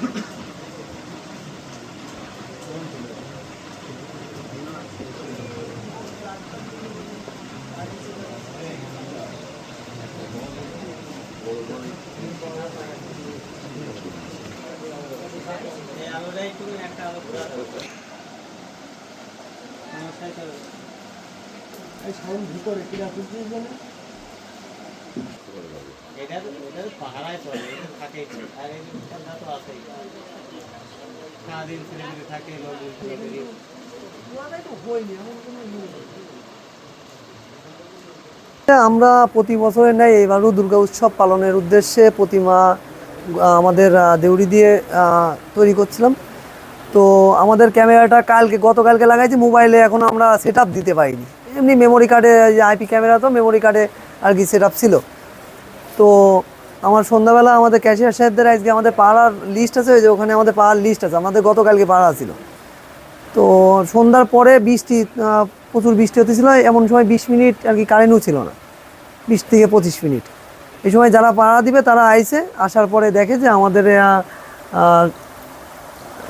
একদমই তো বড় মানুষ ছিল। গাড়ি দেখে আমরা প্রতি বছরের ন্যায় এবারও দুর্গা উৎসব পালনের উদ্দেশ্যে প্রতিমা আমাদের দেউড়ি দিয়ে তৈরি করছিলাম। তো আমাদের ক্যামেরাটা কালকে, গতকালকে লাগাইছি, মোবাইলে এখন আমরা সেট দিতে পারিনি। এমনি মেমোরি কার্ডে আইপি ক্যামেরা তো মেমোরি কার্ডে আর কি সেট ছিল। তো আমার সন্ধ্যাবেলা আমাদের ক্যাশিয়ার সাহেবদের আজকে আমাদের পাড়ার লিস্ট আছে, ওই যে ওখানে আমাদের পাড়ার লিস্ট আছে, আমাদের গতকালকে পাড়া ছিল। তো সন্ধ্যার পরে বৃষ্টি প্রচুর বৃষ্টি হতেছিল এমন সময় বিশ মিনিট আর কি কারেন্টও ছিল না, বিশ থেকে পঁচিশ মিনিট। এই সময় যারা পাড়া দিবে তারা আইছে আসার পরে দেখে যে আমাদের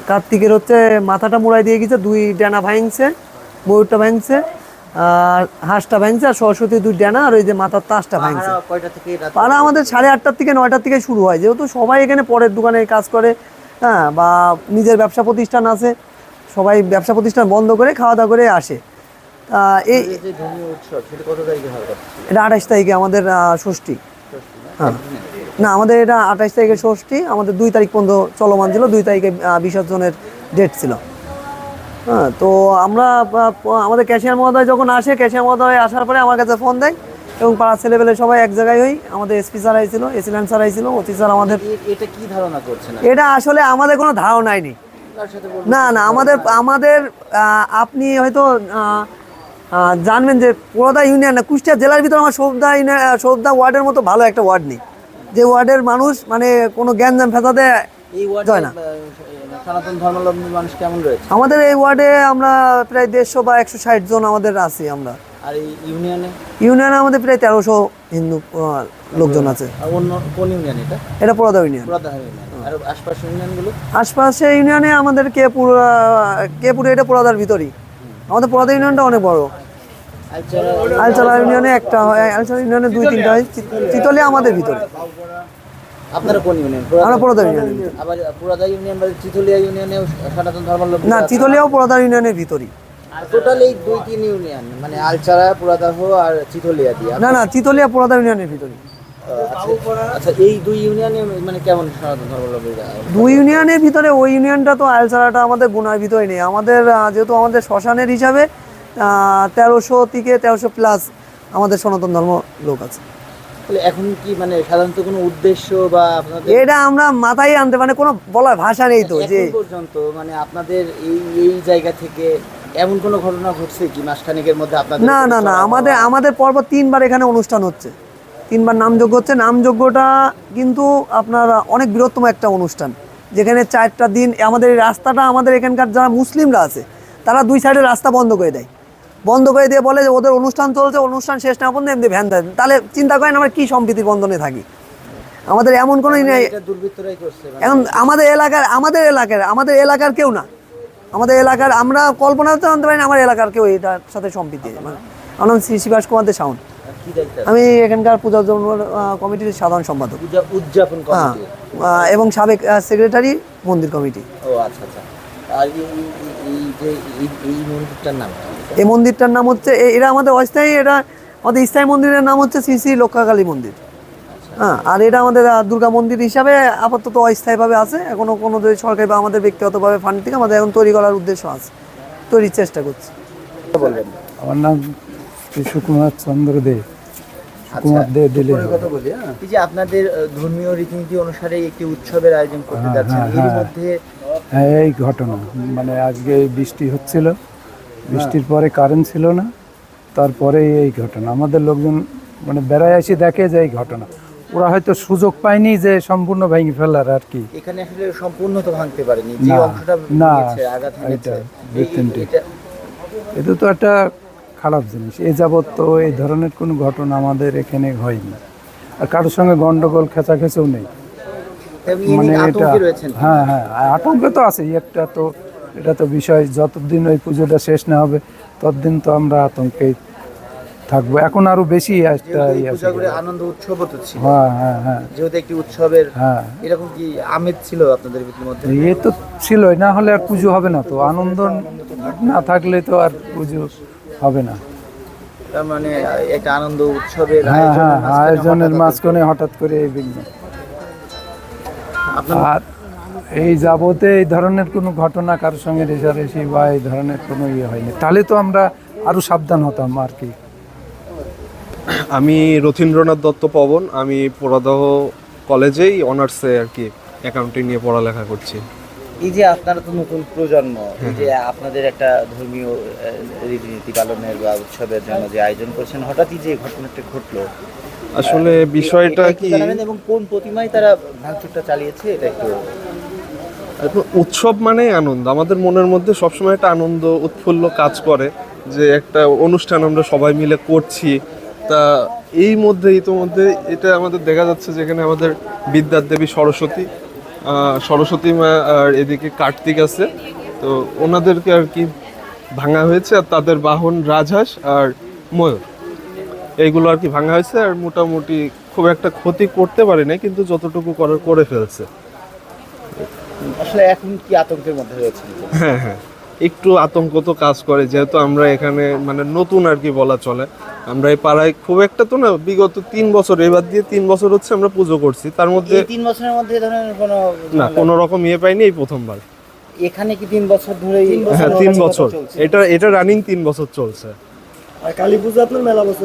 কার্তিকের হচ্ছে মাথাটা মুড়াই দিয়ে গেছে, দুই ডানা ভাঙছে, ময়ূরটা ভাঙছে হাঁসটা ভাঙছে আর সরস্বতী দুই ডানা আর ওই যে মাথার তাসটা ভাঙছে। পাড়া আমাদের সাড়ে আটটার থেকে নয়টার থেকে শুরু হয়। যেহেতু সবাই এখানে পরের দোকানে কাজ করে হ্যাঁ বা নিজের ব্যবসা প্রতিষ্ঠান আছে সবাই ব্যবসা প্রতিষ্ঠান বন্ধ করে খাওয়া দাওয়া করে আসে। এই এটা আঠাশ তারিখে আমাদের ষষ্ঠী। হ্যাঁ। না আমাদের এটা আঠাশ তারিখে ষষ্ঠী আমাদের দুই তারিখ পর্যন্ত চলমান ছিল দুই তারিখে বিসর্জনের ডেট ছিল। হ্যাঁ তো আমরা আমাদের ক্যাশিয়ার মহোদয় যখন আসে ক্যাশিয়ার মহোদয় আসার পরে আমার কাছে ফোন দেয় এবং পাড়ার ছেলেবেলে সবাই এক জায়গায় হই। আমাদের এসপি স্যার আইছিল এসিল্যান্ড স্যার আইছিল অতি স্যার আমাদের। এটা কি ধারণা করছেন? এটা আসলে আমাদের কোনো ধারণাই নেই। না না আমাদের আমাদের আপনি হয়তো জানবেন যে পুরোদা ইউনিয়ন না কুষ্টিয়া জেলার ভিতরে আমার সৌদা সৌদা ওয়ার্ডের মতো ভালো একটা ওয়ার্ড নেই। যে ওয়ার্ডের মানুষ মানে কোনো জ্ঞানজাম ওয়ার্ডে জয় না। সনাতন ধর্মাবলম্বী মানুষ কেমন রয়েছে? আমাদের এই ওয়ার্ডে আমরা প্রায় দেড়শো বা একশো ষাট জন আমাদের আছি আমরা। আর এই ইউনিয়নে? ইউনিয়নে আমাদের প্রায় তেরোশো হিন্দু লোকজন আছে। অন্য কোন ইউনিয়ন এটা? এটা পুরোদা ইউনিয়ন। আর আশপাশের ইউনিয়নগুলো? আশপাশে ইউনিয়নে আমাদের কেপুর কেপুরে এটা পুরাদার ভিতরই। আমাদের পুরাদা ইউনিয়নটা অনেক বড়। আলচালা ইউনিয়নে একটা হয় আলচালা ইউনিয়নে দুই তিনটা হয়। চিতলে আমাদের ভিতরে। আপনারা কোন ইউনিয়ন আমরা ইউনিয়নে আবার পুরাদা ইউনিয়ন বা চিতুলিয়া ইউনিয়নেও সনাতন ধর্মাবলম্বী না চিতলিয়াও ইউনিয়নের ভিতরই। টোটাল এই দুই তিন ইউনিয়ন মানে আলচারা আর চিতলিয়া দিয়া। না না চিতলিয়া ইউনিয়নের ভিতরেই। আচ্ছা আচ্ছা এই দুই ইউনিয়নে মানে কেমন সনাতন ধর্মাবলম্বীরা? দুই ইউনিয়নের ভিতরে ওই ইউনিয়নটা তো আমাদের গুনার ভিতরে নেই। আমাদের যেহেতু আমাদের শ্মশানের হিসাবে তেরোশো থেকে তেরোশো প্লাস আমাদের সনাতন ধর্ম লোক আছে। এখন কি মানে সাধারণত কোনো উদ্দেশ্য বা আপনাদের এটা আমরা মাথায় আনতে মানে কোনো বলার ভাষা নেই তো যে পর্যন্ত মানে আপনাদের এই এই জায়গা থেকে এমন কোনো ঘটনা ঘটছে কি মাসখানেকের মধ্যে আপনাদের না না না আমাদের আমাদের পর্ব তিনবার এখানে অনুষ্ঠান হচ্ছে। তিনবার নামযজ্ঞ হচ্ছে। নামযজ্ঞটা কিন্তু আপনার অনেক বৃহত্তম একটা অনুষ্ঠান। যেখানে চারটা দিন আমাদের এই রাস্তাটা আমাদের এখানকার যারা মুসলিমরা আছে তারা দুই সাইডে রাস্তা বন্ধ করে দেয়। বন্ধ করে দিয়ে বলে যে ওদের অনুষ্ঠান চলছে অনুষ্ঠান শেষ না পর্যন্ত এমনি ভ্যান দেয়। তাহলে চিন্তা করেন আমরা কী সম্প্রীতির বন্ধনে থাকি? আমাদের এমন কোনো মানে। এখন আমাদের এলাকার আমাদের এলাকার আমাদের এলাকার কেউ না। আমাদের এলাকার আমরা কল্পনা করতে আনতে পারি না আমার এলাকার কেউ এটার সাথে সম্পৃক্তি আছে। মানে। আমার নাম শ্রী শিবাস কুমার দে সাউন্ড। আর কি দায়িত্ব? আছে? আমি এখানকার পূজা কমিটির সাধারণ সম্পাদক। উদযাপন হ্যাঁ এবং সাবেক সেক্রেটারি মন্দির কমিটি। ও আচ্ছা আচ্ছা। আর এই যে মন্দিরটার নাম? এই মন্দিরটার নাম হচ্ছে এ- এরা আমাদের অস্থায়ী এটা আমাদের স্থায়ী মন্দিরের নাম হচ্ছে শ্রী শ্রী লক্ষাকালী মন্দির। হ্যাঁ আর এটা আমাদের দুর্গা মন্দির হিসাবে আপাতত অস্থায়ীভাবে আছে। এখনও কোনো সরকারি বা আমাদের ব্যক্তিগতভাবে ফান্ড থেকে আমাদের এখন তৈরি করার উদ্দেশ্য আছে। তৈরির চেষ্টা করছি। বলবেন। আমার নাম শ্রী সুকুমার চন্দ্র দে। সুকুমার দে দিলে এই যে আপনাদের ধর্মীয় রীতিনীতি অনুসারে একটি উৎসবের আয়োজন করতে হ্যাঁ, যাচ্ছেন হ্যাঁ, এর হ্যাঁ। মধ্যে হ্যাঁ এই ঘটনা। মানে আজকে বৃষ্টি হচ্ছিল। বৃষ্টির পরে কারেন্ট ছিল না তারপরে এই ঘটনা। আমাদের লোকজন মানে বেড়ায় আসি দেখে যে এই ঘটনা। ওরা হয়তো সুযোগ পায়নি যে সম্পূর্ণ ভেঙে ফেলার আর কি। এখানে আসলে সম্পূর্ণ তো ভাঙতে পারেনি যে অংশটা না, আঘাত এটা, তো একটা খারাপ জিনিস। এ যাবৎ তো এই ধরনের কোনো ঘটনা আমাদের এখানে হয়নি। আর কারোর সঙ্গে গন্ডগোল খেঁচাখেঁচেও নেই। মানে এটা হ্যাঁ হ্যাঁ আতঙ্ক তো আছে একটা তো এটা তো বিষয় যতদিন ওই পুজোটা শেষ না হবে ততদিন তো আমরা আতঙ্কেই থাকব। এখন আরও বেশি একটা ইয়ে আনন্দ উৎসব তো ছিল। হ্যাঁ হ্যাঁ হ্যাঁ। যেহেতু একটি উৎসবের হ্যাঁ। এরকম কি আমেজ ছিল আপনাদের মধ্যে এ তো ছিলই না হলে আর পুজো হবে না তো। আনন্দ না থাকলে তো আর পুজো হবে না। তার মানে একটা আনন্দ উৎসবের হ্যাঁ আয়োজনের হ্যাঁ মাঝখানে হঠাৎ করে এই বিঘ্ন। আপনার এই যাবতে এই ধরনের কোনো ঘটনা কারোর সঙ্গে রেশারেশি বা এই ধরনের কোনো ইয়ে হয়নি। তাহলে তো আমরা আরও সাবধান হতাম আর কি। আমি রথীন্দ্রনাথ দত্ত পবন আমি পোড়াদহ কলেজেই অনার্সে আর কি অ্যাকাউন্টিং নিয়ে পড়ালেখা করছি। এই যে আপনারা তো নতুন প্রজন্ম এই যে আপনাদের একটা ধর্মীয় রীতিনীতি পালনের বা উৎসবের জন্য যে আয়োজন করছেন হঠাৎই যে ঘটনাটা ঘটলো আসলে বিষয়টা কি? এবং কোন প্রতিমায় তারা ভাঙচুরটা চালিয়েছে এটা একটু উৎসব মানে আনন্দ। আমাদের মনের মধ্যে সবসময় একটা আনন্দ, উৎফুল্ল কাজ করে যে একটা অনুষ্ঠান আমরা সবাই মিলে করছি। তা এই মধ্যে, ইতোমধ্যে এটা আমাদের দেখা যাচ্ছে যেখানে আমাদের বিদ্যার দেবী সরস্বতী সরস্বতী মা আর এদিকে কার্তিক আছে। তো ওনাদেরকে আর কি ভাঙা হয়েছে আর তাদের বাহন রাজহাঁস আর ময়ূর। এইগুলো আর কি ভাঙা হয়েছে আর মোটামুটি খুব একটা ক্ষতি করতে পারে না কিন্তু যতটুকু করার করে ফেলছে। আসলে এখন কি আতঙ্কের মধ্যে রয়েছে হ্যাঁ হ্যাঁ। একটু আতঙ্ক তো কাজ করে যেহেতু আমরা এখানে মানে নতুন আর কি বলা চলে। আমরা এই পাড়ায় খুব একটা তো না বিগত তিন বছর এবার দিয়ে তিন বছর হচ্ছে আমরা পুজো করছি। তার মধ্যে তিন বছরের মধ্যে এ ধরনের কোনো না কোনো রকম ইয়ে পাইনি এই প্রথমবার। এখানে কি তিন বছর ধরে হ্যাঁ তিন বছর এটা এটা রানিং তিন বছর চলছে। আর কালী পুজো আপনার মেলা বছর